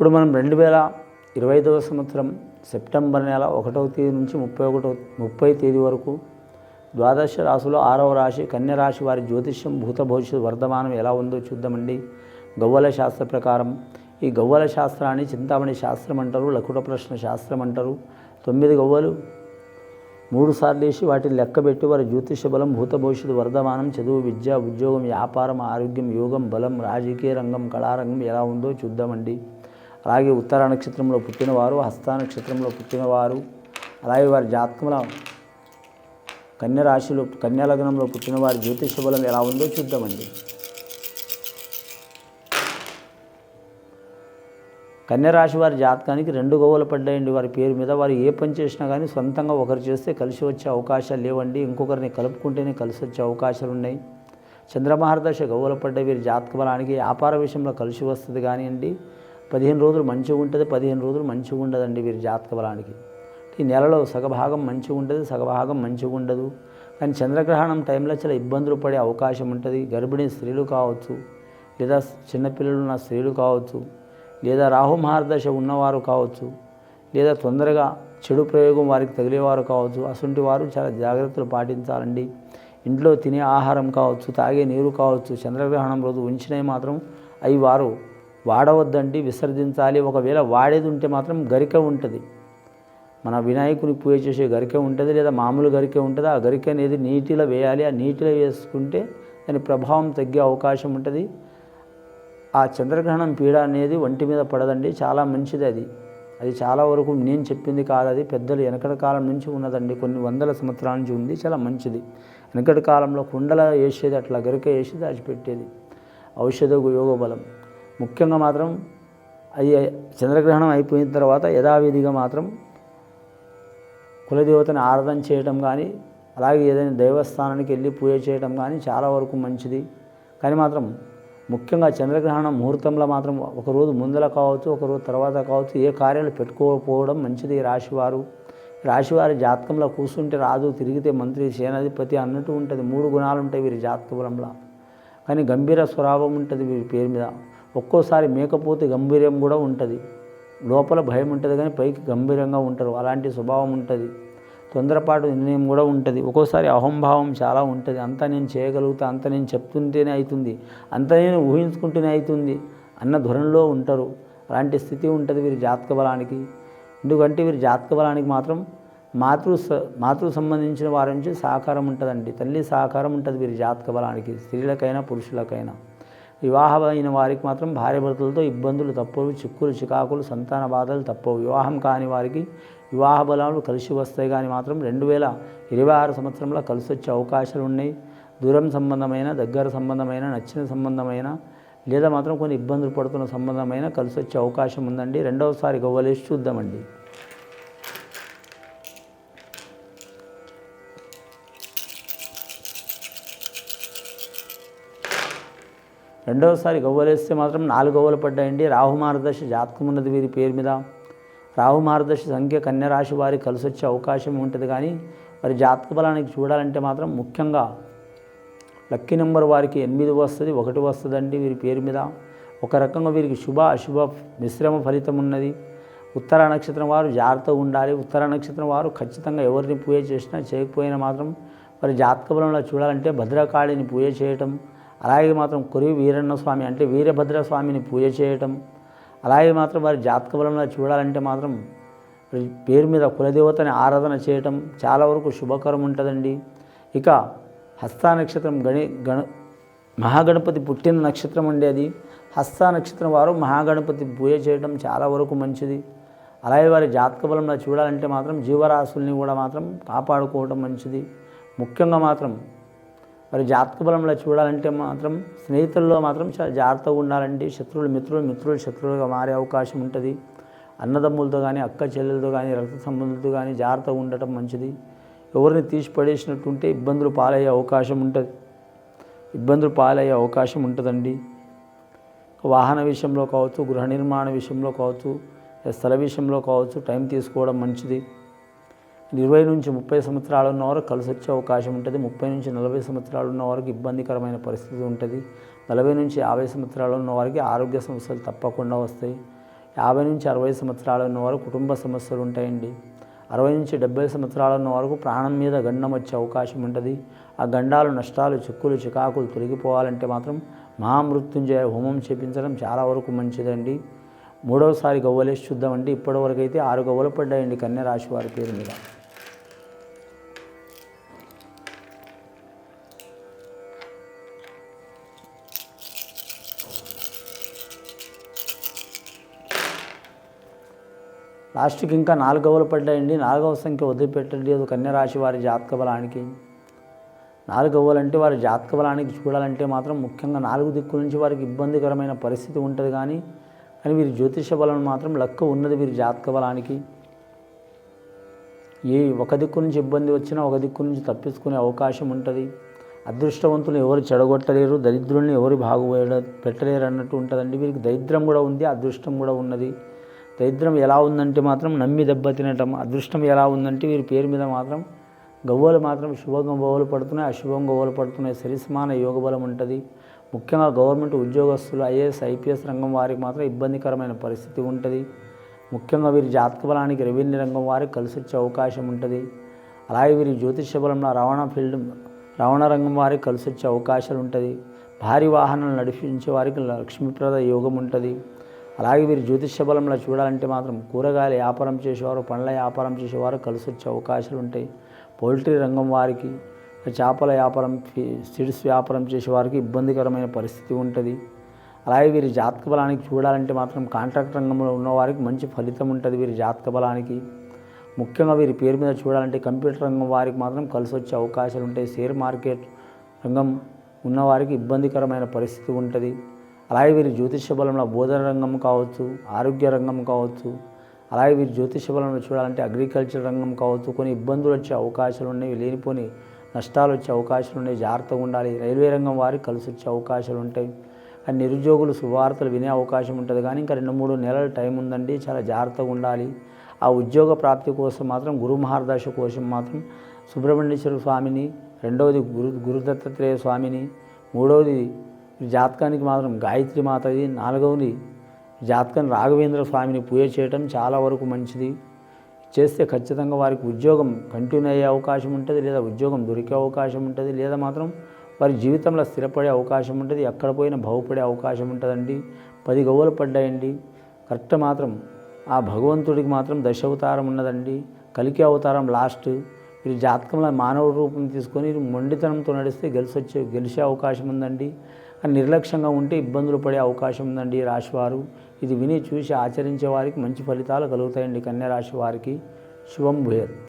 ఇప్పుడు మనం రెండు వేల ఇరవై ఐదవ సంవత్సరం సెప్టెంబర్ నెల ఒకటవ తేదీ నుంచి ముప్పై ఒకటో ముప్పై తేదీ వరకు ద్వాదశ రాశిలో ఆరవ రాశి కన్య రాశి వారి జ్యోతిష్యం భూత భవిష్యత్ వర్ధమానం ఎలా ఉందో చూద్దామండి. గవ్వల శాస్త్ర ప్రకారం ఈ గవ్వల శాస్త్రాన్ని చింతామణి శాస్త్రం అంటారు లకుట ప్రశ్న శాస్త్రం అంటారు. తొమ్మిది గవ్వలు మూడు సార్లు వేసి వాటిని లెక్కబెట్టి వారి జ్యోతిష బలం భూత భవిష్యత్తు వర్ధమానం చదువు విద్య ఉద్యోగం వ్యాపారం ఆరోగ్యం యోగం బలం రాజకీయ రంగం కళారంగం ఎలా ఉందో చూద్దామండి. అలాగే ఉత్తర నక్షత్రంలో పుట్టినవారు హస్త నక్షత్రంలో పుట్టినవారు అలాగే వారి జాతకంలో కన్య రాశిలో కన్యా లగ్నంలో పుట్టిన వారి జ్యోతిష బలం ఎలా ఉందో చూద్దామండి. కన్యరాశి వారి జాతకానికి రెండు గోవలు పడ్డాయండి. వారి పేరు మీద వారు ఏ పని చేసినా కానీ సొంతంగా ఒకరు చేస్తే కలిసి వచ్చే అవకాశాలు లేవండి. ఇంకొకరిని కలుపుకుంటేనే కలిసి వచ్చే అవకాశాలు ఉన్నాయి. చంద్రమహారదశ గవ్వలు పడ్డ వీరి జాతక బలానికి వ్యాపార విషయంలో కలిసి వస్తుంది కానివ్వండి. పదిహేను రోజులు మంచిగా ఉంటుంది పదిహేను రోజులు మంచిగా ఉండదండి వీరి జాతక బలానికి. ఈ నెలలో సగభాగం మంచిగా ఉంటుంది సగభాగం మంచిగా ఉండదు. కానీ చంద్రగ్రహణం టైంలో చాలా ఇబ్బందులు పడే అవకాశం ఉంటుంది. గర్భిణీ స్త్రీలు కావచ్చు లేదా చిన్నపిల్లలు ఉన్న స్త్రీలు కావచ్చు లేదా రాహు మహార్దశ ఉన్నవారు కావచ్చు లేదా తొందరగా చెడు ప్రయోగం వారికి తగిలేవారు కావచ్చు అటువంటి వారు చాలా జాగ్రత్తలు పాటించాలండి. ఇంట్లో తినే ఆహారం కావచ్చు తాగే నీరు కావచ్చు చంద్రగ్రహణం రోజు ఉంచినవి మాత్రం అవి వారు వాడవద్దండి విసర్జించాలి. ఒకవేళ వాడేది ఉంటే మాత్రం గరిక ఉంటుంది. మన వినాయకుని పూజ చేసే గరిక ఉంటుంది లేదా మామూలు గరిక ఉంటుంది. ఆ గరిక అనేది నీటిలో వేయాలి. ఆ నీటిలో వేసుకుంటే దాని ప్రభావం తగ్గే అవకాశం ఉంటుంది. ఆ చంద్రగ్రహణం పీడ అనేది ఒంటి మీద పడదండి. చాలా మంచిది అది. అది చాలా వరకు నేను చెప్పింది కాదు అది. పెద్దలు వెనకటి కాలం నుంచి ఉన్నదండి. కొన్ని వందల సంవత్సరాల నుంచి ఉంది. చాలా మంచిది. వెనకటి కాలంలో కుండల వేసేది అట్లా గరిక వేసి దాచిపెట్టేది. ఔషధ యోగ బలం. ముఖ్యంగా మాత్రం అది చంద్రగ్రహణం అయిపోయిన తర్వాత యథావిధిగా మాత్రం కులదేవతని ఆరాధన చేయటం కానీ అలాగే ఏదైనా దేవస్థానానికి వెళ్ళి పూజ చేయటం కానీ చాలా వరకు మంచిది. కానీ మాత్రం ముఖ్యంగా చంద్రగ్రహణం ముహూర్తంలో మాత్రం ఒకరోజు ముందర కావచ్చు ఒకరోజు తర్వాత కావచ్చు ఏ కార్యాలు పెట్టుకోకపోవడం మంచిది. రాశివారు రాశివారి జాతకంలో కూర్చుంటే రాజు తిరిగితే మంత్రి సేనాధిపతి అన్నట్టు ఉంటుంది. మూడు గుణాలు ఉంటాయి వీరి జాతక బలంలో. కానీ గంభీర స్వరాభం ఉంటుంది వీరి పేరు మీద. ఒక్కోసారి మేకపోతే గంభీర్యం కూడా ఉంటుంది. లోపల భయం ఉంటుంది కానీ పైకి గంభీరంగా ఉంటారు. అలాంటి స్వభావం ఉంటుంది. తొందరపాటు నిర్ణయం కూడా ఉంటుంది. ఒక్కోసారి అహంభావం చాలా ఉంటుంది. అంతా నేను చేయగలుగుతా అంత నేను చెప్తుంటేనే అవుతుంది అంత నేను ఊహించుకుంటూనే అవుతుంది అన్న ధోరణిలో ఉంటారు. అలాంటి స్థితి ఉంటుంది వీరి జాతక బలానికి. ఎందుకంటే వీరి జాతక బలానికి మాత్రం మాతృ స- మాతృ సంబంధించిన వారి నుంచి సహకారం ఉంటుందండి. తల్లి సహకారం ఉంటుంది వీరి జాతక బలానికి. స్త్రీలకైనా పురుషులకైనా. వివాహమైన వారికి మాత్రం భార్యాభర్తలతో ఇబ్బందులు తప్పవు చిక్కులు చికాకులు సంతాన బాధలు తప్పవు. వివాహం కాని వారికి వివాహ బలాలు కలిసి వస్తాయి కానీ మాత్రం రెండు వేల ఇరవై ఆరు సంవత్సరంలో కలిసి వచ్చే అవకాశాలు ఉన్నాయి. దూరం సంబంధమైన దగ్గర సంబంధమైన నచ్చిన సంబంధమైన లేదా మాత్రం కొన్ని ఇబ్బందులు పడుతున్న సంబంధమైన కలిసి వచ్చే అవకాశం ఉందండి. రెండవసారి గవ్వలేసి చూద్దామండి. రెండవసారి గవ్వలేస్తే మాత్రం నాలుగు గవ్వలు పడ్డాయండి. రాహు మార్గదర్శ జాతకం ఉన్నది వీరి పేరు మీద. రాహు మార్గదర్శ సంఖ్య కన్యరాశి వారి వారికి కలిసి వచ్చే అవకాశం ఉంటుంది కానీ మరి జాతక బలానికి చూడాలంటే మాత్రం ముఖ్యంగా లక్కీ నెంబర్ వారికి ఎనిమిది వస్తుంది ఒకటి వస్తుందండి వీరి పేరు మీద. ఒక రకంగా వీరికి శుభ అశుభ మిశ్రమ ఫలితం ఉన్నది. ఉత్తర నక్షత్రం వారు జాగ్రత్తగా ఉండాలి. ఉత్తర నక్షత్రం వారు ఖచ్చితంగా ఎవరిని పూజ చేసినా చేయకపోయినా మాత్రం మరి జాతక బలంలో చూడాలంటే భద్రకాళిని పూజ చేయటం అలాగే మాత్రం కురి వీరన్న స్వామి అంటే వీరభద్ర స్వామిని పూజ చేయటం అలాగే మాత్రం వారి జాతక బలంలో చూడాలంటే మాత్రం పేరు మీద కులదేవతని ఆరాధన చేయటం చాలా వరకు శుభకరం ఉంటుందండి. ఇక హస్త నక్షత్రం గణి గణ మహాగణపతి పుట్టిన నక్షత్రం అండి అది. హస్త నక్షత్రం వారు మహాగణపతి పూజ చేయడం చాలా వరకు మంచిది. అలాగే వారి జాతక బలంలో చూడాలంటే మాత్రం జీవరాశుల్ని కూడా మాత్రం కాపాడుకోవడం మంచిది. ముఖ్యంగా మాత్రం మరి జాతక బలంలో చూడాలంటే మాత్రం స్నేహితుల్లో మాత్రం చాలా జాగ్రత్తగా ఉండాలండి. శత్రువులు మిత్రులు మిత్రులు శత్రువులుగా మారే అవకాశం ఉంటుంది. అన్నదమ్ములతో కానీ అక్క చెల్లెలతో కానీ రక్త సంబంధులతో కానీ జాగ్రత్తగా ఉండటం మంచిది. ఎవరిని తీసి పడేసినట్టుంటే ఇబ్బందులు పాలయ్యే అవకాశం ఉంటుంది. ఇబ్బందులు పాలయ్యే అవకాశం ఉంటుందండి. వాహన విషయంలో కావచ్చు గృహ నిర్మాణ విషయంలో కావచ్చు స్థల విషయంలో కావచ్చు టైం తీసుకోవడం మంచిది. ఇరవై నుంచి ముప్పై సంవత్సరాలు ఉన్న కలిసి వచ్చే అవకాశం ఉంటుంది. ముప్పై నుంచి నలభై సంవత్సరాలు ఉన్న ఇబ్బందికరమైన పరిస్థితి ఉంటుంది. నలభై నుంచి యాభై సంవత్సరాలు ఉన్న వారికి ఆరోగ్య సమస్యలు తప్పకుండా వస్తాయి. యాభై నుంచి అరవై సంవత్సరాలు ఉన్నవారు కుటుంబ సమస్యలు ఉంటాయండి. అరవై నుంచి డెబ్బై సంవత్సరాలు ఉన్న వరకు ప్రాణం మీద గండం వచ్చే అవకాశం ఉంటుంది. ఆ గండాలు నష్టాలు చిక్కులు చికాకులు తొలగిపోవాలంటే మాత్రం మహామృత్యుంజయ హోమం చేపించడం చాలా వరకు మంచిదండి. మూడవసారి గవ్వలేసి చూద్దామండి. ఇప్పటివరకు అయితే ఆరు గవ్వలు పడ్డాయండి కన్యరాశి వారి పేరు మీద. లాస్ట్కి ఇంకా నాలుగవలు పడ్డాయండి. నాలుగవ సంఖ్య వదిలిపెట్టండి. అది కన్యరాశి వారి జాతక బలానికి. నాలుగు వారి జాతక బలానికి చూడాలంటే మాత్రం ముఖ్యంగా నాలుగు దిక్కుల నుంచి వారికి ఇబ్బందికరమైన పరిస్థితి ఉంటుంది కానీ కానీ వీరి జ్యోతిష బలం మాత్రం లక్క ఉన్నది వీరి జాతక బలానికి. ఏ ఒక దిక్కు నుంచి ఇబ్బంది వచ్చినా ఒక దిక్కు నుంచి తప్పించుకునే అవకాశం ఉంటుంది. అదృష్టవంతులు ఎవరు చెడగొట్టలేరు దరిద్రుల్ని ఎవరు బాగు పెట్టలేరు అన్నట్టు ఉంటుందండి. వీరికి దరిద్రం కూడా ఉంది అదృష్టం కూడా ఉన్నది. దరిద్రం ఎలా ఉందంటే మాత్రం నమ్మి దెబ్బ తినటం అదృష్టం ఎలా ఉందంటే వీరి పేరు మీద మాత్రం గవ్వలు మాత్రం శుభంగా గవ్వలు పడుతున్నాయి అశుభం గవ్వలు పడుతున్నాయి. సరిసమాన యోగ బలం ఉంటుంది. ముఖ్యంగా గవర్నమెంట్ ఉద్యోగస్తులు ఐఏఎస్ ఐపీఎస్ రంగం వారికి మాత్రం ఇబ్బందికరమైన పరిస్థితి ఉంటుంది. ముఖ్యంగా వీరి జాతక బలానికి రెవెన్యూ రంగం వారికి కలిసి వచ్చే అవకాశం ఉంటుంది. అలాగే వీరి జ్యోతిష బలంలో రవాణా ఫీల్డ్ రవాణా రంగం వారికి కలిసి వచ్చే అవకాశాలు ఉంటుంది. భారీ వాహనాలు నడిపించే వారికి లక్ష్మీప్రద యోగం ఉంటుంది. అలాగే మీరు జ్యోతిష బలంలో చూడాలంటే మాత్రం కూరగాయల వ్యాపారం చేసేవారు పండ్ల వ్యాపారం చేసేవారు కలిసి వచ్చే అవకాశాలు ఉంటాయి. పౌల్ట్రీ రంగం వారికి చేపల వ్యాపారం సీడ్స్ వ్యాపారం చేసేవారికి ఇబ్బందికరమైన పరిస్థితి ఉంటుంది. అలాగే వీరి జాతక బలానికి చూడాలంటే మాత్రం కాంట్రాక్ట్ రంగంలో ఉన్నవారికి మంచి ఫలితం ఉంటుంది వీరి జాతక బలానికి. ముఖ్యంగా వీరి పేరు మీద చూడాలంటే కంప్యూటర్ రంగం వారికి మాత్రం కలిసి వచ్చే అవకాశాలు ఉంటాయి. షేర్ మార్కెట్ రంగం ఉన్నవారికి ఇబ్బందికరమైన పరిస్థితి ఉంటుంది. అలాగే వీరి జ్యోతిష బలంలో బోధన రంగం కావచ్చు ఆరోగ్య రంగం కావచ్చు అలాగే వీరి జ్యోతిష బలంలో చూడాలంటే అగ్రికల్చర్ రంగం కావచ్చు కొన్ని ఇబ్బందులు వచ్చే అవకాశాలు ఉన్నాయి లేనిపోని నష్టాలు వచ్చే అవకాశాలు ఉన్నాయి జాగ్రత్తగా ఉండాలి. రైల్వే రంగం వారికి కలిసి వచ్చే అవకాశాలు ఉంటాయి. కానీ నిరుద్యోగులు శుభవార్తలు వినే అవకాశం ఉంటుంది. కానీ ఇంకా రెండు మూడు నెలల టైం ఉందండి చాలా జాగ్రత్తగా ఉండాలి. ఆ ఉద్యోగ ప్రాప్తి కోసం మాత్రం గురు మహారదశ కోసం మాత్రం సుబ్రహ్మణ్యేశ్వర స్వామిని రెండవది గురు గురుదత్తాత్రేయ స్వామిని మూడవది జాతకానికి మాత్రం గాయత్రి మాతది నాలుగవది జాతకం రాఘవేంద్ర స్వామిని పూజ చేయటం చాలా వరకు మంచిది. చేస్తే ఖచ్చితంగా వారికి ఉద్యోగం కంటిన్యూ అయ్యే అవకాశం ఉంటుంది లేదా ఉద్యోగం దొరికే అవకాశం ఉంటుంది లేదా మాత్రం వారి జీవితంలో స్థిరపడే అవకాశం ఉంటుంది ఎక్కడ పోయినా బాగుపడే అవకాశం ఉంటుందండి. పది గవ్వలు పడ్డాయండి. కరెక్ట్ మాత్రం ఆ భగవంతుడికి మాత్రం దశ అవతారం ఉన్నదండి. కలికి అవతారం లాస్ట్ వీరి జాతకంలో మానవ రూపం తీసుకొని మొండితనంతో నడిస్తే గెలిచొచ్చే గెలిచే అవకాశం ఉందండి. నిర్లక్ష్యంగా ఉంటే ఇబ్బందులు పడే అవకాశం ఉందండి రాశివారు. ఇది విని చూసి ఆచరించే వారికి మంచి ఫలితాలు కలుగుతాయండి కన్యా రాశి వారికి. శుభం భూయత్.